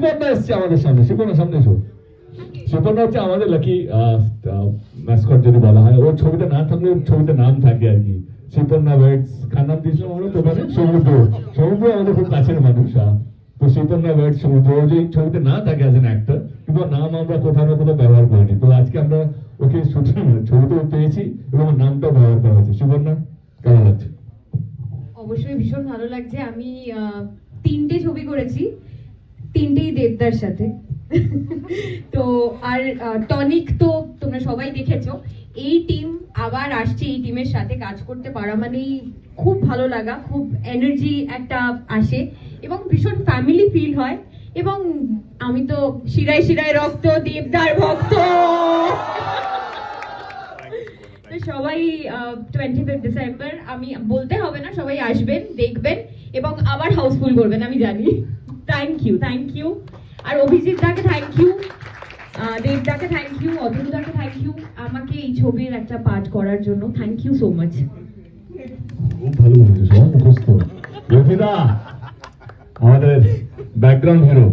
সুপর্ণা এসছে আমাদের সামনে সুপর্ণা সামনে এসো। সুপর্ণা হচ্ছে আমাদের লাকি ম্যাসকট যদি বলা হয়। ওর ছবিতে না থাকলে ওর ছবিতে নাম থাকে আর কি। সুপর্ণা ওয়েটস খান নাম দিয়েছিলাম আমরা দোকানে সমুদ্র। সমুদ্র আমাদের খুব কাছের মানুষ তো সুপর্ণা ওয়েটস সমুদ্র ও যে ছবিতে না থাকে অ্যাজ এন অ্যাক্টর কিন্তু নাম আমরা কোথাও না কোথাও ব্যবহার করিনি। তো আজকে আমরা ওকে শুটিং ছবিতেও পেয়েছি এবং ওর নামটাও ব্যবহার করা হয়েছে। সুপর্ণা কেমন লাগছে? অবশ্যই ভীষণ ভালো লাগছে। আমি তিনটে ছবি করেছি। তিনটেই দেবদার সাথে। তো আর টনিক তো তোমরা সবাই দেখেছ। এই টিম আবার আসছে এই টিমের সাথে কাজ করতে পারা মানেই খুব ভালো লাগা, খুব এনার্জি একটা আসে এবং ভীষণ ফ্যামিলি ফিল হয় এবং আমি তো শিরায় শিরায় রক্ত, দেবদার ভক্ত। সবাই টোয়েন্টি ফিফ ডিসেম্বর আমি, বলতে হবে না, সবাই আসবেন, দেখবেন এবং আবার হাউসফুল করবেন, আমি জানি। থ্যাংক ইউ থ্যাংক ইউ আর অভিজিৎ দাকে থ্যাংক ইউ দেব দাকে থ্যাংক ইউ অতুল দাকে থ্যাংক ইউ আমাকে এই ছবির একটা পাঠ করার জন্য থ্যাংক ইউ সো মাচ খুব ভালো মুখস্থ আমাদের ব্যাকগ্রাউন্ড হিরো